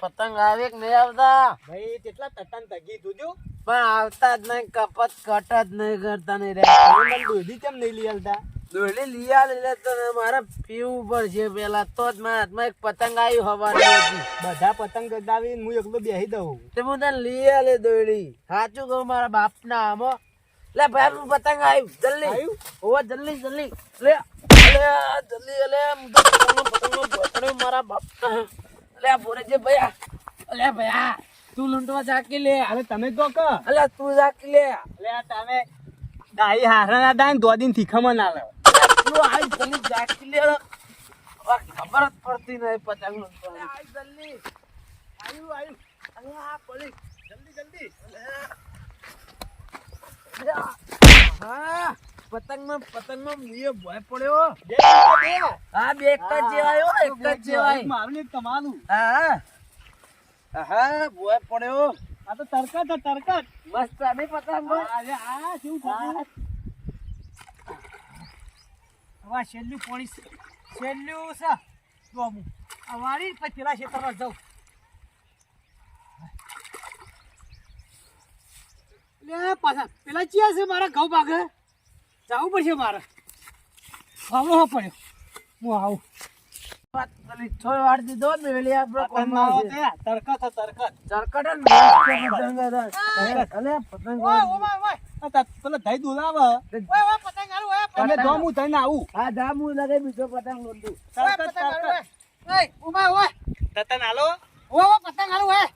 પતંગ આવે કે નહીં આવતા. ભાઈ કેટલા તટાન તગી જોજો પણ આવતા જ નહીં કપત કટ જ નહીં કરતા નહીં રે. દોઢી કેમ નહીં લઈ આવતા? દોડી લઈ આવે તો મારા મારે ઉપર છે પેલા. તો જ મારા હાથમાં એક પતંગ આવી હવાની બધા પતંગ ગદાવી હું એકલો બેસી દઉં. તે હું તને લઈ આલે દોડી સાચું કહું મારા બાપ ના આમો લે ભાઈ હું પતંગ આવ્યું જલ્દી. આવ્યું? ઓવા જલ્દી જલ્દી. લે જલ્દી લે. હું તો પતંગનો પતંગનો મારા બાપ લે આ બોરે જે ભયા. લે ભૈયા તું લૂંટવા જાકી લે. અરે તમે તો ક અલે તું જાકી લે. અલ્યા તમે દાઈ હારા ના દો દિન થીખામાં ના લાવ. તું આવી જલ્દી જાકી લે. ખબર જ પડતી નહીં પતંગ લૂંટવાની. જલ્દી. આયુ આયુ. અલે આ પડી જલ્દી જલ્દી. હા. પતંગમાં પતંગમાં મુયે ભય પડ્યો. બે મિનિટ બે. હા બે એક જ જેવાયો એક જ જેવાય. મારું ને તમારું. હા હા. ભય પડ્યો. આ તો તરકટ છે, તરકટ. મસ્ત અમે પતંગ. અરે આ શું થયું હવા છેલ્લું પોણી છે. છેલ્લું છે. ગોમું વાળી પછી પેલા ખેતરમાં જાઉં. લે પાછા. પેલા ચિયા છે મારા ઘઉં ભાગે જવું પડશે મારે. આવડો હા પડ્યો. હું આવું. છોય વાર દીધો મેલી આપણો કોમમાં છે. તરકટ તરકટ ચરકટ જ મસ્ત પતંગ હતા. અલે પતંગ ઓય ઓય ઓય. આ તા- પેલા દહીં દુલાવે ઓય ઓય પતંગ હારું ઓય તમે હું થઈને આવું. હા લગે બીજો પતંગ ઓય ઓય. ઊભા ઓય તતન હાલો. ઓ પતંગ હારું ઓય.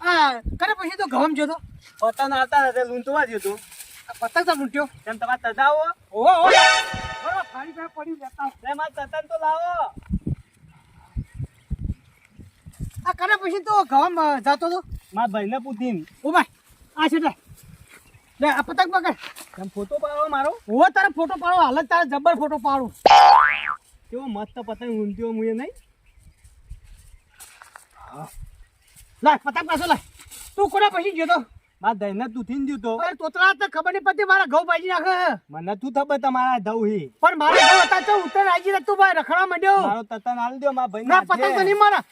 આ કરે પછી તો ઘઉં જોતો પતંગ આવતા લૂંટવા જ્યો તું. આ પતંગ તો લૂંટ્યો. તેમ તમારે તજાવો? ઓહો ઓહો. બરો ફાડી પે પડી જતા લે માર તતન તો લાવો. આ કરે પછી તો ગામ જતો તો માર ભાઈને પૂછીને. ભાઈ આ છે લે. આ પતંગ પકડ. તમે ફોટો પાડો મારો? ઓ તારે ફોટો પાડો હાલત તારે જબર ફોટો પાડો. કેવો મસ્ત પતંગ ઊંધ્યો મુએ નહીં? લાય પતંગ પાછો લાય તું કોના પછી ગયો તો? મારા દહીને તું થઈને ગયો તો અરે તોતરા તો ખબર નહીં પડતી મારા ઘઉં ભાજી નાખે મને તું ખબર તમારા ઘઉં હી? પણ મારા ઘઉં હતા તો ઉતર આજી તું ભાઈ રખડા માંડ્યો. મારો તતન હાલ દો મારા ભાઈ ના પતંગ તો નહીં મારા.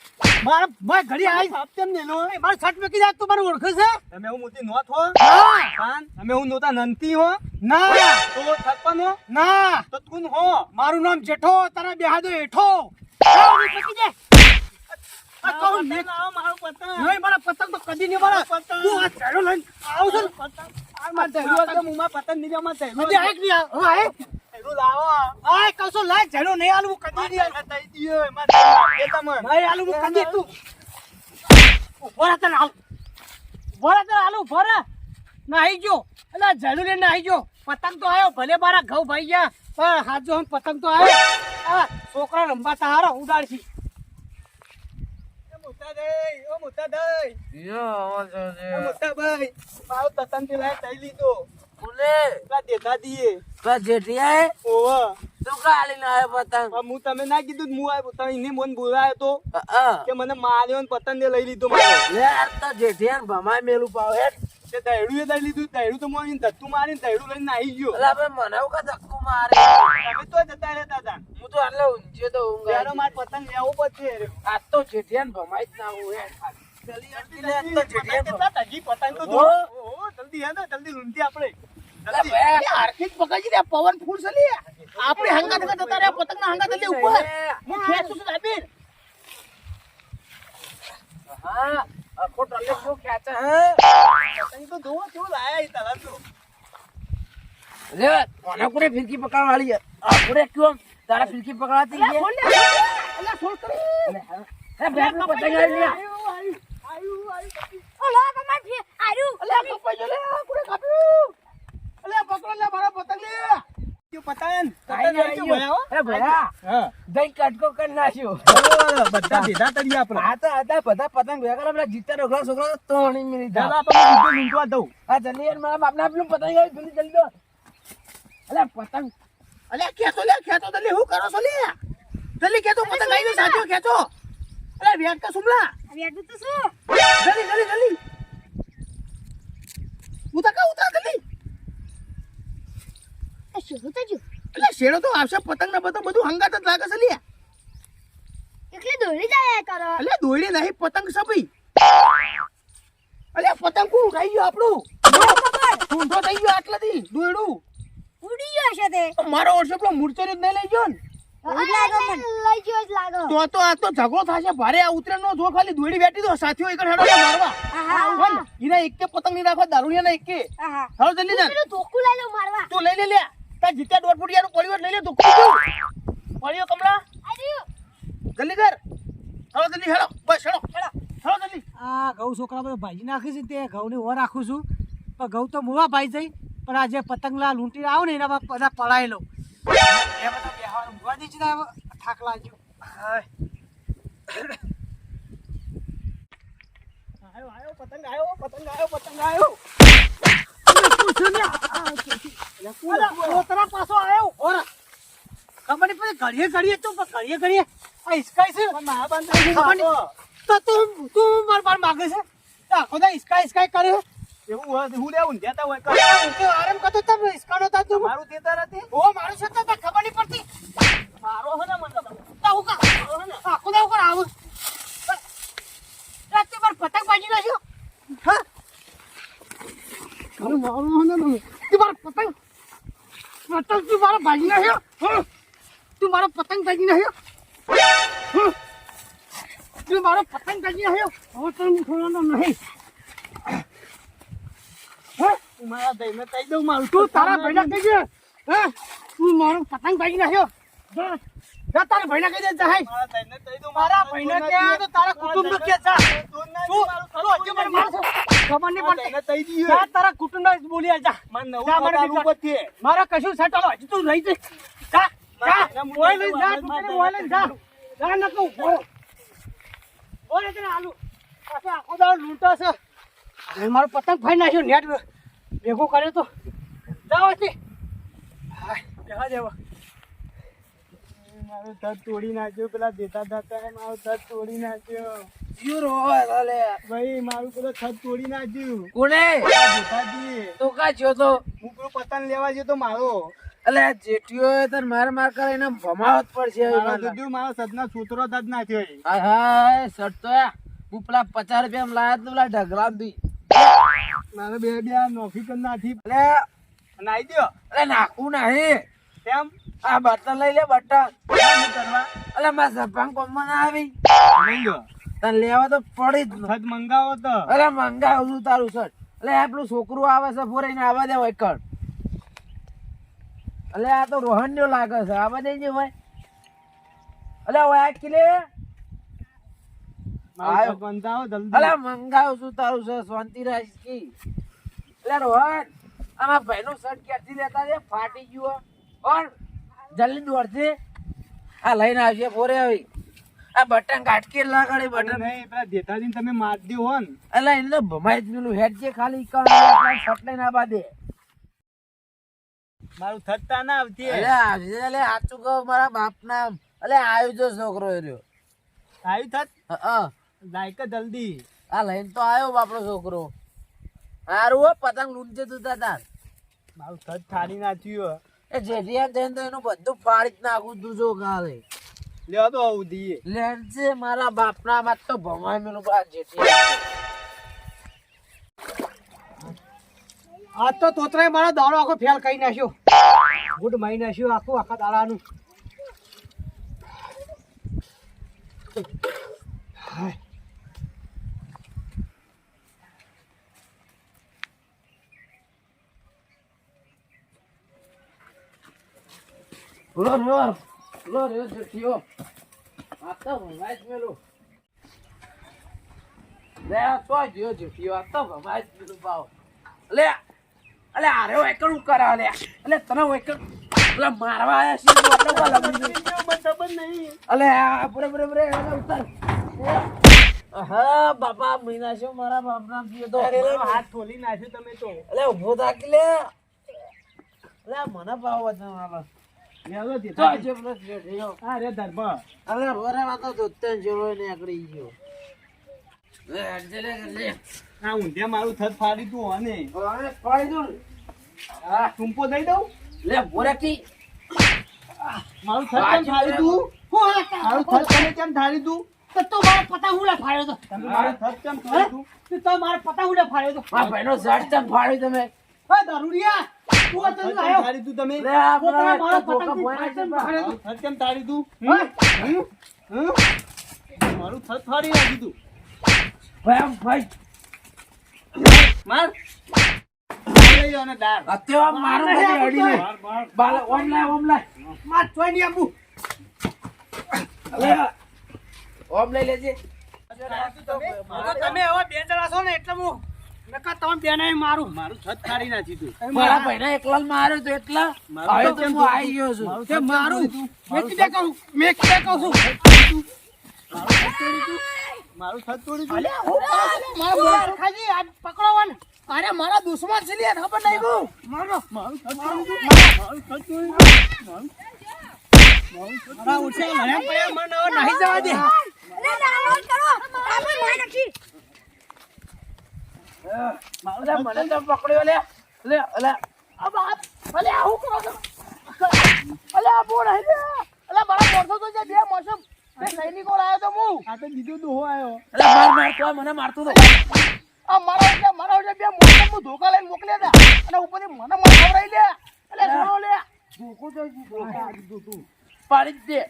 મારા ભાઈ ઘડી આવી આપતેમ ને લો મારો છટ મેકી જા તું મને ઓળખે છે? તમે હું મોતી નોત હો? ના તમે હું નોતા નંતી હો? ના. તો છપ્પન હો? ના. તો તું હો. મારું નામ જેઠો તારા બેહાદો દે. આ કહું મેં મારો પતંગ. નહીં મારા પતંગ તો કદી નહીં મારા પતંગ. તું આ ઝેડો લઈને પતંગ. આ માર પતંગ. નહીં નહીં આવ. હા ઝેડો લાવો. આય કસો લાય ઝેડો નહીં આલું કદી નહીં તઈ દીયો માર એ તમન નહીં આલું કદી તું. બોરા તને આલ બોરા તને આલું બોરા ના આઈ ગયો. એટલે ઝેડો લઈને આઈ જો પતંગ તો આવ્યો ભલે મારા ઘઉં ભાઈ ગયા પણ હાજો હમ પતંગ તો આયો. છોકરા રમવા તારા ઉડાડશી મોટા દઈ ઓ મોટા દઈ યો આવો છો ઓ મોટા ભાઈ મારો તતનથી લાય તઈ લીધો બોલે. પેલા દેતા દીએ તો જેઠિયાએ ઓવા તું કાલી ના આવ્યો પતંગ? હું તમે ના કીધું હું આવ્યો તમે એને મન બોલાયો તો કે મને માર્યો ને પતંગ ને લઈ લીધો મારો. આ તો જેઠિયાને ભમાય મેલું પાવ હેડ તે દહેડું એ લઈ લીધું દહેડું તો મને ધત્તુ મારીને દહેડું લઈને આવી ગયો. એટલે આપણે મને એવું કે ધક્કો મારે? તમે તો જતા રહેતા હતા. હું તો એટલે ઊંચે તો ઊંઘ ત્યારે આવી પતંગ લેવો પડશે રે. તો જેઠિયાને જ ના હું? હે પવન ફૂલ છે આપડે જતા રહ્યા પતંગ ના ઉપર. હું ખેંચું છું હા. આખો ટલે શું ખેંચે હે પતંગ તો જોવો કેવું લાયા ઈ તરત તો. લે કોને કોને ફિરકી પકડવા વાળી આપણે ક્यों તારા ફિરકી પકડાતી છે છોડ લે કરી એ બેગનું પતંગ આવી લે આયુ, આયુ, આયુ, આયુ. તમાર ફી આર્યું અલ્યા કપાઈ લે, આ કોણે કાપ્યું? અલ્યા પકડો લે મારો પતંગ લે. જો પતંગ, અલે પતંગ. લે ખેંચો જલ્દી હું કરો છો લે. જલ્દી ખેંચો પતંગ આવી સાચો ખેંચો. અલ્યા વેટ કા સુમલા વેડું તો શું? જલ્દી જલ્દી જલ્દી. ઉતાર કા ઉતાર જલ્દી. આ શું થયું અલ્યા શેડો તો આવશે પતંગ ને બધું બધું હંગાત જ લાગે છે લ્યા. એટલે દોડી જાય કરો. એટલે દોડી નહીં પતંગ સભી અલે પતંગ કું ઉડાઈ ગયો આપણું? ઊંધો થઈ ગયો આટલાથી દોડું ઉડી ગયો છે તે. મારો વર્ષે પેલો મૂર્છો જ નહીં લઈ ગયો ને? જ તો તો આ તો ઝઘડો થશે ભારે આ ઉતરેણ નો જો ખાલી દોડી બેઠી દો સાથીઓ એક હેડો મારવા. એના પતંગની રાખવા દારૂ ને એક. કે હાલો જલ્દી જા. તું લઈ લે લે. તાર જીત્યા દોઢ ફૂટિયાનું પરિવાર લઈ લે તું કું પડ્યો કમળા? જલ્દી કર. હાલો જલ્દી હેડો બસ હેડો હેડો હાલો જલ્દી. આ ઘઉં છોકરા બધા ભાજી નાખી છે તે ઘઉંને ઓર રાખું છું. પણ ઘઉં તો મોવા ભાઈ જઈ પણ આ જે પતંગલા લૂંટી આવો ને એના બધા પલાય લઉં. એ બધા બેહવાનું મૂકવા દે છે થાક લાગ્યો હાય. આયો આયો પતંગ આવ્યો પતંગ આયો પતંગ આયો કોતરા પાછો આયો ઓરા ખબર નહીં પડે ઘડીએ ઘડીએ તો ઘડીએ ઘડીએ આ હિસકાય છે? તો તું તું માર પર માગે છે? આખો દા હિસકા હિસકાય કરે એવું હોય હું લેવું દેતા હોય હું તો આરામ કરતો તમે હિસકાનો તા તું મારું દેતા નથી. ઓ મારું છે તો ખબર નહીં પડતી. મારો હે ને મને તા હું કા આખો દા ઉપર આવું? રાતે પર પતંગ બાજી નાખ્યો હા? મારું મારું હે ને તમે. પતંગ પતંગ તું મારો બાજી નાખ્યો હા? તું મારો પતંગ બાજી નાખ્યો? હા? તું મારો પતંગ બાજી નાખ્યો? હવે તને હું છોડવાનો નહીં. હા? મારા દઈને કહી દઉં મારું તું તારા ભાઈના કહી દે. હે? તું મારો પતંગ ભાગી નાખ્યો? જા. તારા ભાઈના કહી દે જા હાય મારા દઉં કે તો તારા કુટુંબ કે જા તું તું હજી મને મારશો ખબર નહીં પડતી. કહી દઈએ. જા તારા કુટુંબ બોલી જા. મને નવું મને પગાર ઉપરથી. મારા કશું સેટલો હજી તું રહી જા. જા. મોય લઈ જા માર, તું માર, તને માર, મોય લઈ જા. જા ન કહું બોલ બોલ તને આલુ. પાછો આખો દાડો લૂંટો છે. હવે મારો પતંગ ફાઈ નાખ્યો નેટ ભેગો કર્યો તો. જાઓ છે જવા દેવા. મારું ધડ તોડી નાખ્યો પેલા દેતા દાતા મારું ધડ તોડી નાખ્યો. શું રોય અલે ભાઈ મારું પેલો છત તોડી નાખ્યું. કોને દેતાજી તો કા થયો તો? હું પેલો પતંગ લેવા ગયો તો મારો. અલે આ જેઠિયો તને માર માર કરે એને ભમાવત પડશે મારો મારો. સદના સૂત્રો જ ના થયો હાય હાય. હું પેલા પચાસ રૂપિયા લાયા તું પેલા ઢગલા બી. મારે બે બે નોખી કર નાખી. અલે નાઈ દ્યો. અલે નાખું નહીં. કેમ? આ બટન લઈ લે બટન કરવા? અલે મારા સરપંચ કોમમાં ના આવી. લઈ લો તને લેવા તો પડી જ ન. મંગાવો તો. અરે મંગાવું તારું શર્ટ અલે આ પેલું છોકરું આવે છે ફોરે આવવા દે હોય કર અલે આ તો રોહન લાગે છે. આવવા દેજે હોય. અલે હોય આ કિલે? આયો. બંધાવો અલે મંગાવ છું તારું છે શાંતિ રાજ કી. અલે રોહન આમાં ભાઈનું શર્ટ ક્યાંથી લેતા છે? ફાટી ગયું. ઓર જલ્દી દોડજે. આ લઈને આવજે ફોરે આવી આ બટન કાટકી લાગે બટન. નહીં પેલા દેતાજી તમે માર દ્યો હો ને અલા એને ભમાઈ જ પેલું હેડ જે ખાલી કણ શર્ટ લઈને આ દે મારું થતા ના આવતી અલે આવજે અલે સાચું કહો મારા બાપ ના અલે આવ્યો જો છોકરો રહ્યો. આવી થત? હા લાયક જલ્દી આ લઈને તો આવ્યો બાપડો છોકરો. હારું હો પતંગ લૂંટજે તું તાર મારું થત થાળી નાખ્યું એ જેઠિયા જઈને તો એનું બધું ફાડી જ નાખું તું જો કાલે. લ્યો તો આવું દઈએ લેટજે મારા બાપના બાપ તો ભમાઈ મેલું જેઠિયા. આજ તો તોતરાય મારા દાડો આખો ફેલ કરી નાખ્યો. ગુડ માઈ નાખ્યો આખું, આખા દાડાનું. હાય. લો લો લો રે જેઠિયો ભમાઈ જ મેલું. લે તો જો જેઠિયો આ તો ભમાઈ જ મેલું ભાવ લે અલે આરે વેકણ કરા લે. અલે તને વેકણ અલે મારવા આયા છે આટલો કા નહીં અલે આ બરે બરે બરે અલે ઉતાર. હા બાપા મહિના છે મારા બાપ નામ તો. હાથ ખોલી નાખ્યો તમે તો. અલે ઊભો થાકી લે. અલે મને ભાવ વચન આલો લેવો તો દેતાજી. જે પ્લસ જેઠિયો હા રે ધર્મ. અરે રોરે ને આકડી ગયો. આ ઊંધે મારું થત ફાડી તું અને હવે દઉં હા ટૂંપો દઈ દઉં? લે બોરાકી. મારું થત કેમ ફાડી તું? મારું થત તને કેમ થાળી તું? તો તો મારો પતંગ ઉડે ફાડ્યો તો. તમે મારે થત કેમ કર્યું તું? તો તો મારો પતંગ ફાડ્યો તો. મારા ભાઈનો શર્ટ ચમ ફાડ્યું તમે? હે દારૂડિયા? તું તમે? લે આ ફાડ્યો હમ? હમ? મારું થત ફાડી નાખ્યું તું. ભાઈ ભાઈ. માર. અત્યારે અડીને. બાલે ચોઈ. ઓમ લઈ લેજે. તમે હવે બે જણા છો ને એટલે હું નકર તમે બેને મારું મારું છત ફાડી નાખી તું. મારા ભાઈને એકલા માર્યો તો એટલા? મારું હવે તો હું આવી ગયો છું. તે મારું? મેં કીધે કહું. મેં કીધે કહું છું. મારું છત તોડી તું અલ્યા હું? મારો બોલ ખાજી આ પકડો ને અરે મારા દુશ્મન છે લે ખબર નહીં બહુ મારો મારું છત તોડી મારું છત તોડી મારું ઉઠે મને પડ્યા મને નહીં જવા દે. અરે ના કરો. આપણે માર નાખી લે, મને તો પકડ્યો લે લે લે આ બાપ અલે આવું કરો અલે આ બોલ હે અલે મારા મોરસો તો જે બે મોસમ સૈનિકો લાવ્યો તો હું? આ તો બીજો દોહો આવ્યો. અલે માર માર મને મારતો તો. આ મારા એટલે મારા એટલે બે મોસમ હું ધોકા લઈને મોકલ્યા હતા. અને ઉપરથી મને માર ખવડાવી લે. અલે છોડો લે. ધોકો તો ધોકો પાડી દે.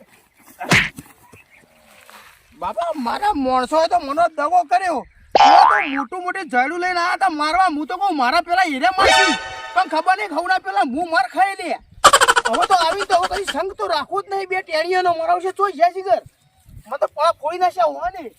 બાબા મારા માણસો તો મને દગો કર્યો. તો મોટું મોટી જડું લઈને આવ્યા હતા મારવા. હું તો કહું મારા પેલા હીરે મારશી. પણ ખબર નહીં ખવડા પેલા હું માર ખાઈ લે. હવે તો આવી તો હવે કઈ સંગ તો રાખવું જ નહીં બે ટેણીઓનો. મરાવશે તો જય શીખર મતલબ કોઈ નાશે હોવા નહીં